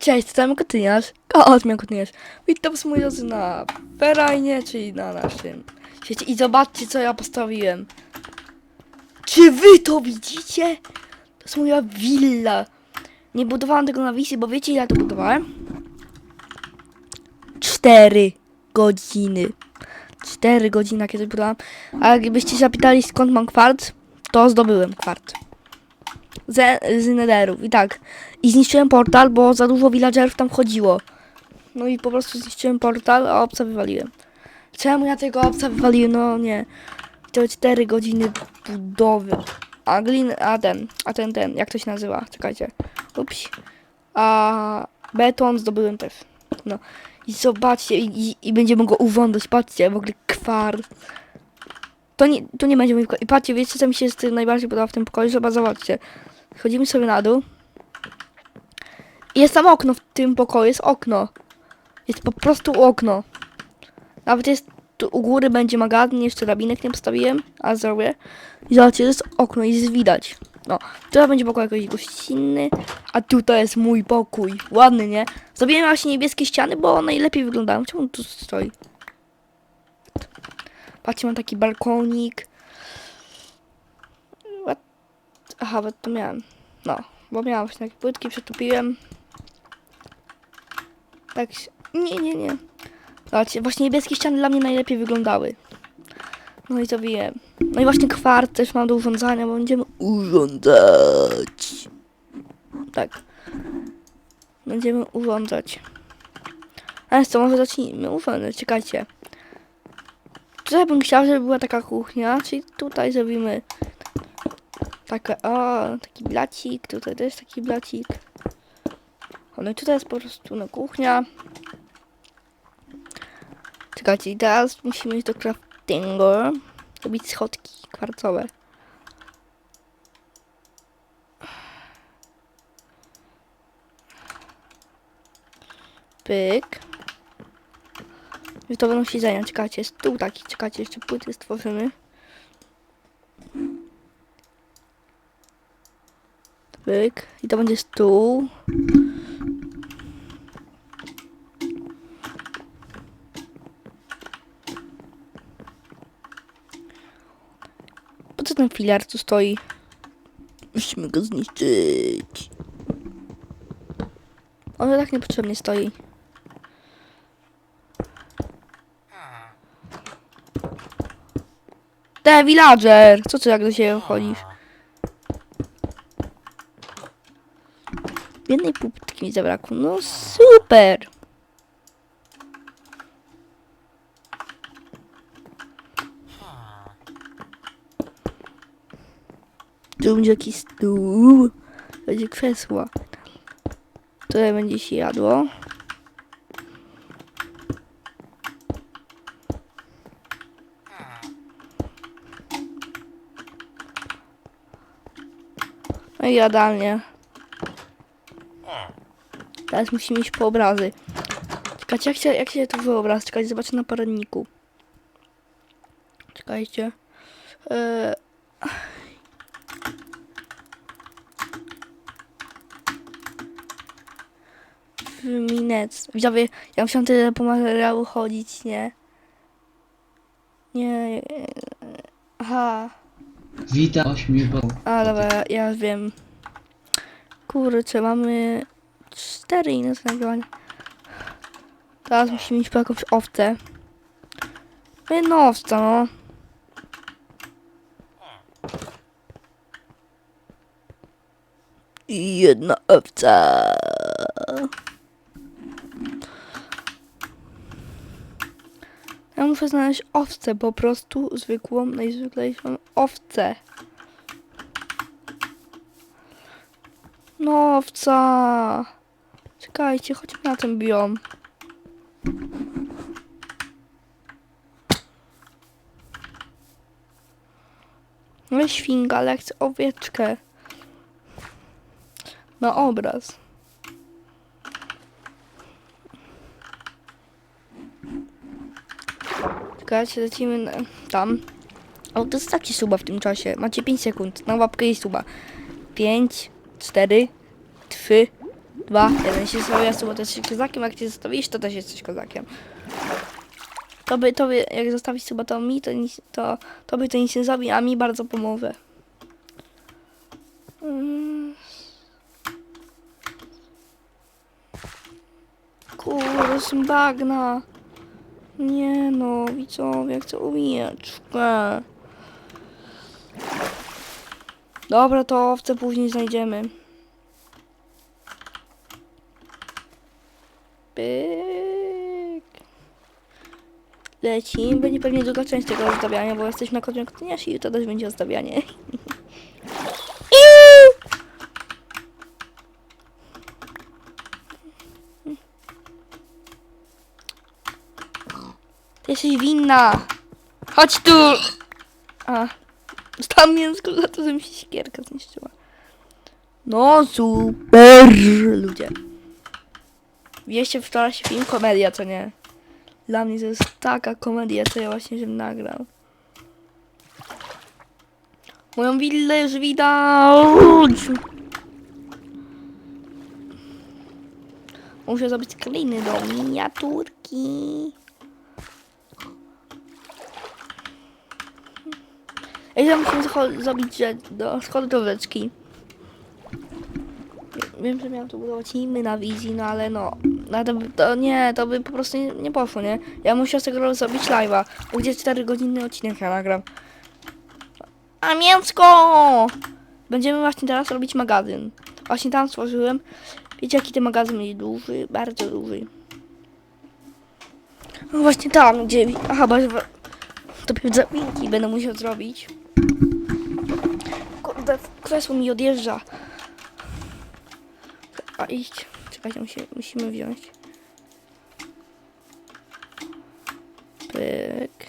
Cześć, tam Kotyniarz. Mnie Kotyniarz. Witam was moi drodzy na Ferajnie, czyli na naszym świecie. I zobaczcie, co ja postawiłem. Czy wy to widzicie? To jest moja willa. Nie budowałam tego na wisi, bo wiecie, ile to budowałem? Cztery godziny. Cztery godziny, to budowałam. A jakbyście zapytali, skąd mam kwart, to zdobyłem kwart. Z, z netherów. I tak. I zniszczyłem portal, bo za dużo villagerów tam chodziło. No i po prostu zniszczyłem portal, a obca wywaliłem. Czemu ja tego obca wywaliłem? No nie. To 4 godziny budowy. A glin, a ten, a ten, ten, jak to się nazywa? Czekajcie. Ups. A beton zdobyłem też. No. I zobaczcie, i, i, i będziemy go uwądać. Patrzcie, w ogóle kwar. To nie, to nie będzie mój pokój. I patrzcie, wiecie co mi się z najbardziej podoba w tym pokoju? Zobacz, zobaczcie. Chodzimy sobie na dół. I Jest tam okno w tym pokoju, jest okno. Jest po prostu okno. Nawet jest tu u góry będzie magazyn, jeszcze drabinek nie postawiłem, a zrobię. I zobaczcie, jest okno i jest widać. No, tutaj będzie pokój jakiś gościnny, a tutaj jest mój pokój. Ładny, nie? Zrobiłem właśnie niebieskie ściany, bo najlepiej wyglądają. Czemu tu stoi? Patrzcie, mam taki balkonik. What? Aha, bo to miałem. No, bo miałam właśnie takie płytki, przetopiłem. Tak się... Nie, nie, nie. Zobaczcie, właśnie niebieskie ściany dla mnie najlepiej wyglądały. No i to wiem. No i właśnie kwart też mam do urządzania, bo będziemy urządzać. Tak. Będziemy urządzać. Ale co, może zacznijmy urządzać, czekajcie. Tutaj bym chciał, żeby była taka kuchnia, czyli tutaj zrobimy takie, o, taki blacik, tutaj też taki blacik. No i tutaj jest po prostu no, kuchnia. Czekajcie, teraz musimy iść do craftingu. Robić schodki kwarcowe. Pyk. I to będą się zająć. Czekajcie, stół taki, czekajcie, jeszcze płyty stworzymy. Pyk. I to będzie stół. Po co ten filar tu stoi? Musimy go zniszczyć. On tak niepotrzebnie stoi. Te villager! Co ty jak do siebie chodzisz? Jednej puptki mi zabrakło. No super! Tu będzie jakiś stół. Będzie krzesło. Tutaj będzie się jadło. Jadalnie. Teraz musimy iść po obrazy. Czekajcie, jak się, jak się to wyobraz? Czekajcie, zobaczę na poradniku. Czekajcie. Eee... Minec. Widzowie, ja musiałam tyle po materiału chodzić, nie? Nie. Aha. Witam ośmiu, bo A dobra, ja, wiem. Kurczę, mamy cztery inne nagrywania. Teraz musimy iść po jakąś owcę. No owca, no. Jedna owca. Ja muszę znaleźć owcę, po prostu zwykłą, najzwyklejszą owcę. No, owca. Czekajcie, chodźmy na ten biom. No świnka, ale chcę owieczkę. Na obraz. Czekajcie, lecimy na, tam. O, to jest taki suba w tym czasie. Macie 5 sekund na łapkę i suba. 5, 4, 3, Dwa, jeden się zostawił, ja bo to jesteś kozakiem, jak cię zostawisz, to też jesteś kozakiem. To by, to by, jak zostawić chyba to mi, to, nic, to, to by to nic nie zrobi, a mi bardzo pomoże. Mm. Kurde, są bagna. Nie no, widzowie, chcę umieczkę. Dobra, to owce później znajdziemy. Pyk. Lecimy, będzie pewnie druga część tego ozdabiania, bo jesteśmy na kontynierze i to też będzie ozdabianie. Iu! Ty jesteś winna! Chodź tu! A, dostałam mięsko za to, że mi się zniszczyła. No super, ludzie. Widzieliście wczoraj się film komedia, co nie? Dla mnie to jest taka komedia, co ja właśnie żem nagrał. Moją willę już widać! Muszę zrobić kliny do miniaturki. Ej, ja scho- zrobić że do wleczki. Wiem, że miałam to budować inny na wizji, no ale no. no to, to nie, to by po prostu nie, nie poszło, nie? Ja muszę z tego zrobić live'a. Gdzie 4 godzinny odcinek ja nagram. A mięsko! Będziemy właśnie teraz robić magazyn. Właśnie tam stworzyłem. Wiecie jaki ten magazyn jest duży? Bardzo duży. No właśnie tam, gdzie... Aha, bo to zawinki będę musiał zrobić. Kurde, kresło mi odjeżdża. A iść. Czekajcie, musi, musimy wziąć. Pyk.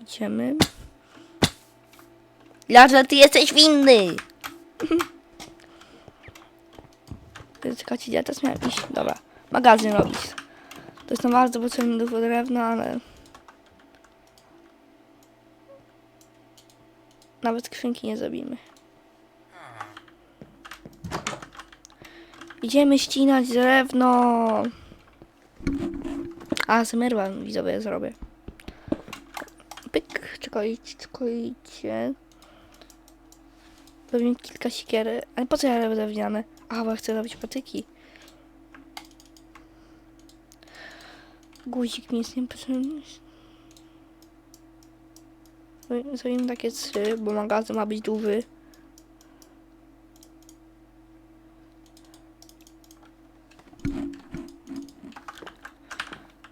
Idziemy. Dlaczego ty jesteś winny? Czekajcie, ja teraz miałem iść? Dobra. Magazyn robić. To jest nam bardzo potrzebne do drewna, ale... Nawet skrzynki nie zrobimy. Idziemy ścinać drewno. A, zmyrwa widzowie zrobię. Pyk, czekajcie, czekajcie. Pewnie kilka siekiery. Ale po co ja robię drewniane? A, bo chcę robić patyki. Guzik mi jest niepotrzebny. Zrobimy- takie trzy, bo magazyn ma być duży.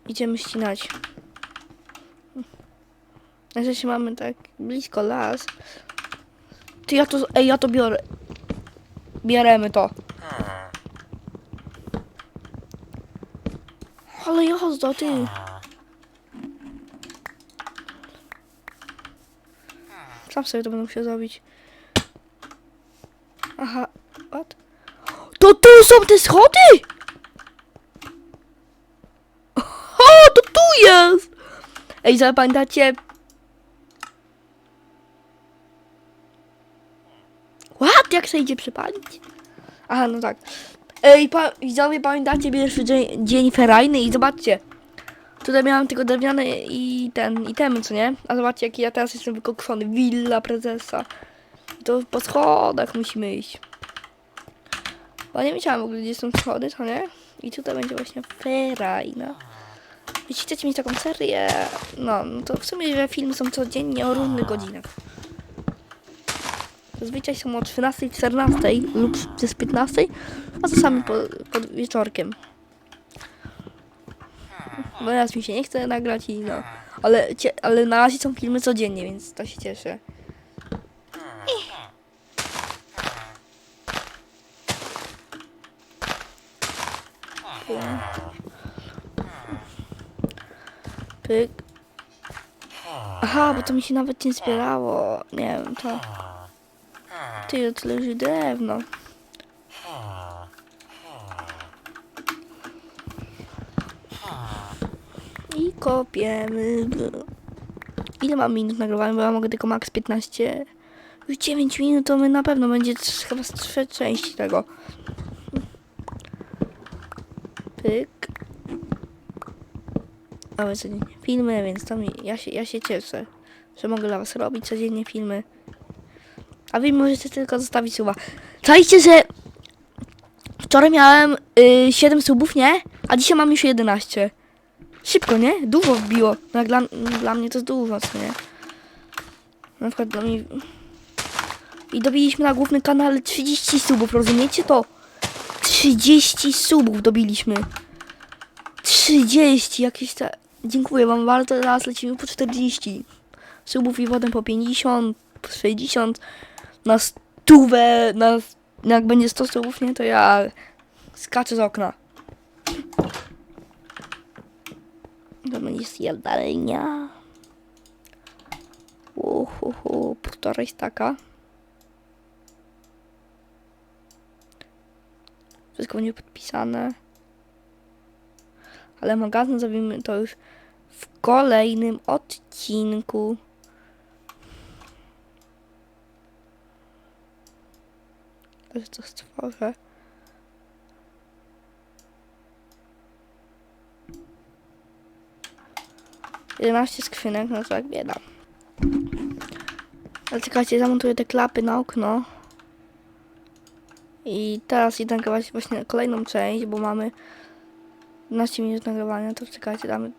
Idziemy ścinać. Na szczęście mamy tak blisko las. Ty ja to, ej ja to biorę. Bieremy to. Ale jazda, ty. Sam sobie to będę musiał zrobić. Aha, what? To tu są te schody? O, to tu jest! Ej, zapamiętacie? What? Jak się idzie przypalić? Aha, no tak. Ej, pa widzowie, pamiętacie pierwszy dzień, dzień ferajny i zobaczcie. Tutaj miałam tylko drewniane i ten, i temy, co nie? A zobaczcie, jaki ja teraz jestem wykokszony. Willa prezesa. To po schodach musimy iść. Bo nie wiedziałam w ogóle, gdzie są schody, co nie? I tutaj będzie właśnie ferajna. Jeśli chcecie mieć taką serię, no, no to w sumie, że filmy są codziennie o różnych godzinach. Zazwyczaj są o 13, 14 lub przez 15, a czasami po, pod wieczorkiem. Bo teraz mi się nie chce nagrać i no. Ale, ale na razie są filmy codziennie, więc to się cieszę. Pyk. Aha, bo to mi się nawet nie zbierało. Nie wiem, to... Ty, to leży drewno. I kopiemy. Ile mam minut nagrywania? Bo ja mogę tylko max 15. Już 9 minut to my na pewno będzie chyba z trzy części tego. Pyk. Ale codziennie filmy, więc to mi, ja, się, ja się cieszę, że mogę dla was robić codziennie filmy. A wy możecie tylko zostawić suba. Czajcie, że wczoraj miałem y, 7 subów, nie? A dzisiaj mam już 11. Szybko, nie? Dużo wbiło. No jak dla, dla mnie to jest dużo, co nie? Na przykład dla mnie... I dobiliśmy na głównym kanale 30 subów, rozumiecie to? 30 subów dobiliśmy. 30, jakieś te... Dziękuję wam bardzo, teraz lecimy po 40 subów i potem po 50, po 60, na stówę, na... Jak będzie 100 subów, nie, to ja skaczę z okna. To będzie zjadalnia. Uhuhu, półtorej staka. Wszystko będzie podpisane. Ale magazyn zrobimy to już w kolejnym odcinku. Też to stworzę. Jedenaście skrzynek, no to jak bieda. Ale czekajcie, zamontuję te klapy na okno. I teraz idę nagrywać właśnie kolejną część, bo mamy 12 minut nagrywania, to czekajcie, damy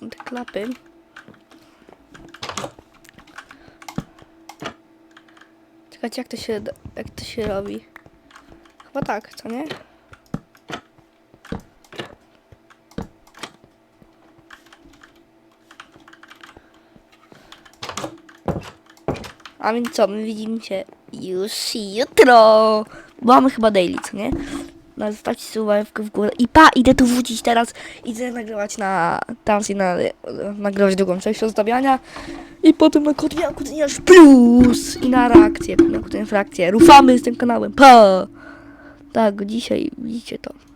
te klapy. Czekajcie, jak to się, jak to się robi. Chyba tak, co nie? A więc co, my widzimy się już jutro. Bo mamy chyba daily, co nie? No, zostawcie suwałkę w górę. I pa, idę tu wrócić teraz. Idę nagrywać na... Teraz i na, nagrywać drugą część rozstawiania. I potem na Kotwina Kucyniarz Plus. I na reakcję. Na Kucyniarz reakcję. Rufamy z tym kanałem. Pa! Tak, dzisiaj widzicie to.